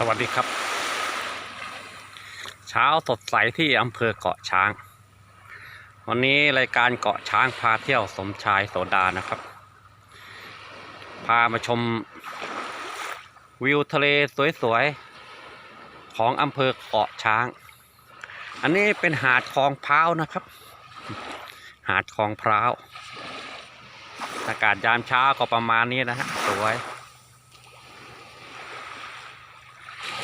สวัสดีครับ เช้าสดใสที่อำเภอเกาะช้าง วันนี้รายการเกาะช้างพาเที่ยวสมชายโสดานะครับ พามาชมวิวทะเลสวยๆ ของอำเภอเกาะช้าง อันนี้เป็นหาดคลองพร้าวนะครับ หาดคลองพร้าว อากาศยามเช้าก็ประมาณนี้นะฮะสวย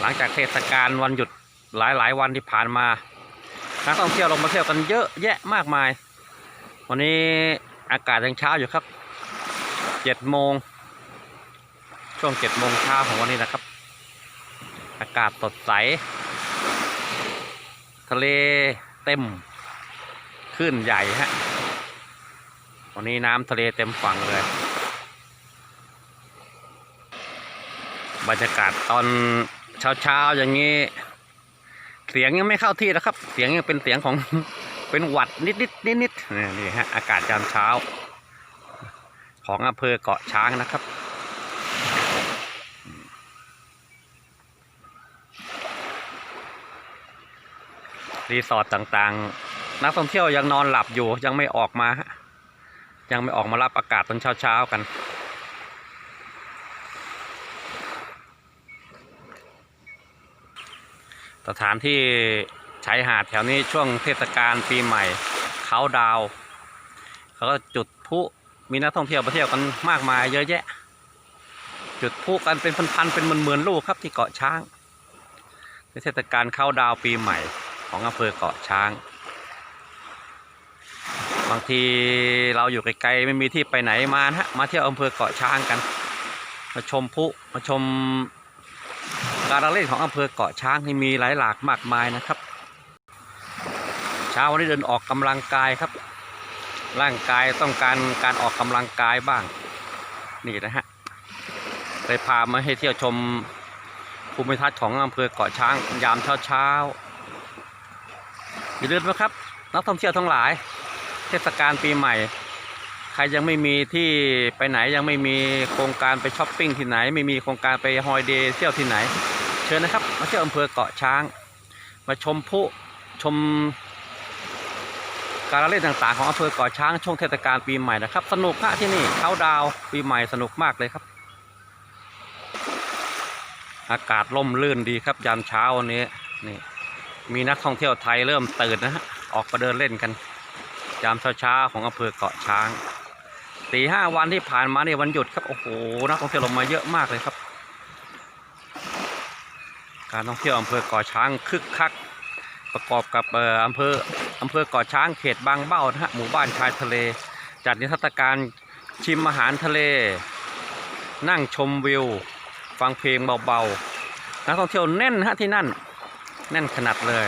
หลังจากเทศกาลวันหยุดหลายๆ วันที่ผ่านมานักท่องเที่ยวลงมาเที่ยวกันเยอะแยะมากมาย วันนี้อากาศยังเช้าอยู่ครับเจ็ดโมงช่วงเจ็ดโมงเช้าของวันนี้นะครับ อากาศสดใส ทะเลเต็มขึ้นใหญ่ฮะวันนี้น้ำทะเลเต็มฝั่งเลยบรรยากาศตอน เช้าๆอย่างนี้ เสียงยังไม่เข้าที่นะครับ เสียงยังเป็นเสียงของเป็นหวัดนิดๆนิดนี่นี่ฮะอากาศยามเช้า ของอำเภอเกาะช้างนะครับ รีสอร์ทต่างๆ นักท่องเที่ยวยังนอนหลับอยู่ยังไม่ออกมา ยังไม่ออกมารับอากาศตอนเช้าๆกัน สถานที่ชายหาดแถวนี้ช่วงเทศกาลปีใหม่เขาดาวเขาก็จุดพลุมีนักท่องเที่ยวมาเที่ยวกันมากมายเยอะแยะ จุดพลุกันเป็นพันๆเป็นหมื่นๆลูกครับที่เกาะช้างในเทศกาลเข้าดาวปีใหม่ของอำเภอเกาะช้าง บางทีเราอยู่ไกลๆไม่มีที่ไปไหนมานะฮะมาเที่ยวอำเภอเกาะช้างกัน มาชมพลุมาชม การละเล่นของอำเภอเกาะช้างที่มีหลายหลากมากมายนะครับ เช้าวันนี้เดินออกกำลังกายครับ ร่างกายต้องการการออกกำลังกายบ้าง นี่นะฮะเลยพามาให้เที่ยวชมภูมิทัศน์ของอำเภอเกาะช้างยามเช้าเช้าอย่าลืมนะครับนักท่องเที่ยวทั้งหลาย เทศกาลปีใหม่ ใครยังไม่มีที่ไปไหนยังไม่มีโครงการไปช้อปปิ้งที่ไหน ไม่มีโครงการไปฮอยเดย์เที่ยวที่ไหน ชิญนะครับมาเที่ยวอำเภอเกาะช้าง มาชมพลุชมการเล่นต่างๆของอำเภอเกาะช้างช่วงเทศกาลปีใหม่นะครับ สนุกมากที่นี่เขาดาวปีใหม่สนุกมากเลยครับ อากาศร่มรื่นดีครับยามเช้าวันนี้นี่มีนักท่องเที่ยวไทยเริ่มตื่นนะฮะออกมาเดินเล่นกัน ยามเช้าๆของอำเภอเกาะช้างสี่ห้าวันที่ผ่านมาในวันหยุดครับโอ้โหนักท่องเที่ยวลงมาเยอะมากเลยครับ การท่องเที่ยวอำเภอเกาะช้างคึกคัก ประกอบกับอำเภออำเภอเกาะช้างเขตบางเบ้านะฮะหมู่บ้านชายทะเล จัดนิทรรศการชิมอาหารทะเล นั่งชมวิว ฟังเพลงเบาๆนักท่องเที่ยวแน่นฮะที่นั่น แน่นขนาดเลย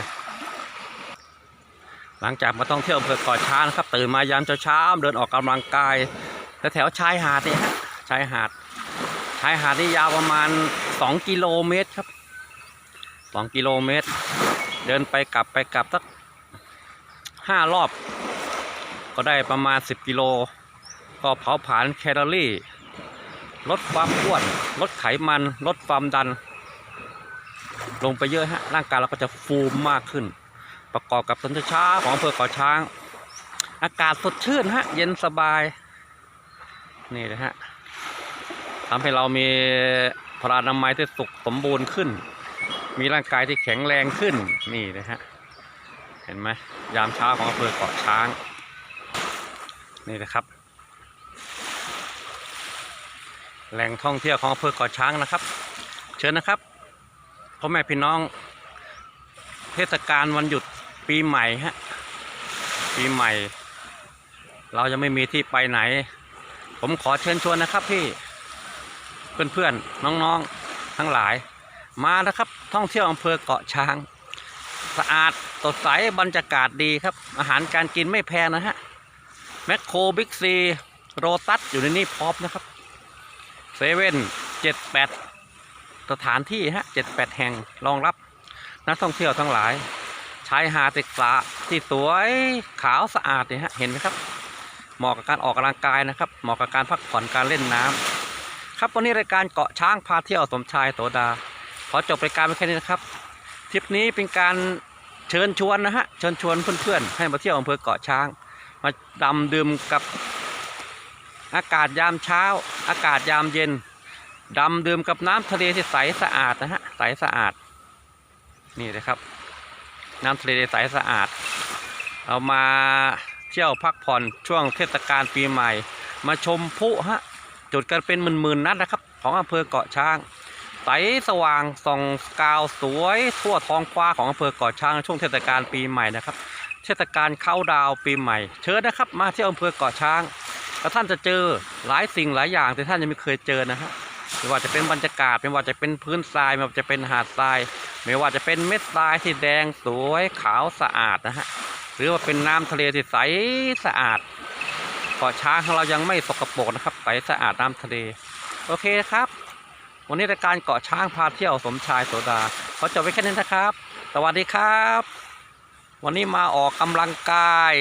หลังจากมาท่องเที่ยวอำเภอเกาะช้างนะครับตื่นมายามเช้าๆเดินออกกำลังกายแถวชายหาดเนี่ยฮะชายหาดชายหาดนี่ยาวประมาณ 2 กิโลเมตรครับ 2กิโลเมตร เดินไปกลับไปกลับสักห้ารอบ ก็ได้ประมาณ10กิโล ก็เผาผลาญแคลอรี่ ลดความอ้วน ลดไขมัน ลดความดัน ลงไปเยอะฮะ ร่างกายเราก็จะฟูมมากขึ้น ประกอบกับตอนเช้าของอำเภอเกาะช้าง อากาศสดชื่นฮะ เย็นสบาย นี่นะฮะทำให้เรามีพลานามัยที่สุขสมบูรณ์ขึ้น มีร่างกายที่แข็งแรงขึ้นนี่นะฮะเห็นไหมยามเช้าของอำเภอเกาะช้าง นี่นะครับ แหล่งท่องเที่ยวของอำเภอเกาะช้างนะครับ เชิญนะครับพ่อแม่พี่น้อง เทศกาลวันหยุดปีใหม่ฮะปีใหม่ เราจะไม่มีที่ไปไหน ผมขอเชิญชวนนะครับพี่เพื่อนๆน้องๆทั้งหลาย มานะครับ ท่องเที่ยวอำเภอเกาะช้าง สะอาดสดใสบรรยากาศดีครับ อาหารการกินไม่แพงนะฮะแมคโครบิ๊กซีโรตัสอยู่ในนี้พร้อมนะครับเซเว่นเจ็ดแปดสถานที่ฮะเจ็ดแปดแห่งรองรับนักท่องเที่ยวทั้งหลายชายหาดต็กสระที่สวยขาวสะอาดเนี่ยฮะเห็นไหมครับเหมาะกับการออกกำลังกายนะครับ เหมาะกับการพักผ่อนการเล่นน้ำครับวันนี้รายการเกาะช้างพาเที่ยวสมชายโสดา อจบรายการไปแค่นี้นะครับทริปนี้เป็นการเชิญชวนนะฮะเชิญชวนเพื่อนๆให้มาเที่ยวอำเภอเกาะช้าง มาดำดื่มกับอากาศยามเช้า อากาศยามเย็นดำดื่มกับน้ำทะเลที่ใสสะอาดนะฮะใสสะอาด นี่นะครับ น้ำทะเลใสสะอาด เอามาเที่ยวพักผ่อนช่วงเทศกาลปีใหม่ มาชมพุฮะจุดกันเป็นหมื่นๆนัดนะครับ ของอำเภอเกาะช้าง ใสสว่างส่องกาวสวย ทั่วท้องฟ้าของอำเภอเกาะช้างช่วงเทศกาลปีใหม่นะครับ เทศกาลเข้าดาวปีใหม่ เชิญนะครับ มาเที่ยวอำเภอเกาะช้างแล้วท่านจะเจอหลายสิ่งหลายอย่างที่ท่านยังไม่เคยเจอนะฮะไม่ว่าจะเป็นบรรยากาศไม่ว่าจะเป็นพื้นทรายไม่ว่าจะเป็นหาดทราย ไม่ว่าจะเป็นเม็ดทรายที่แดงสวยขาวสะอาดนะฮะหรือว่าเป็นน้ำทะเลที่ใสสะอาดเกาะช้างของเรายังไม่สกปรกนะครับใสสะอาดน้ำทะเล โอเคครับ วันนี้รายการเกาะช้างพาเที่ยวสมชายโสดาขอจบไว้แค่นี้นะครับ สวัสดีครับ วันนี้มาออกกำลังกาย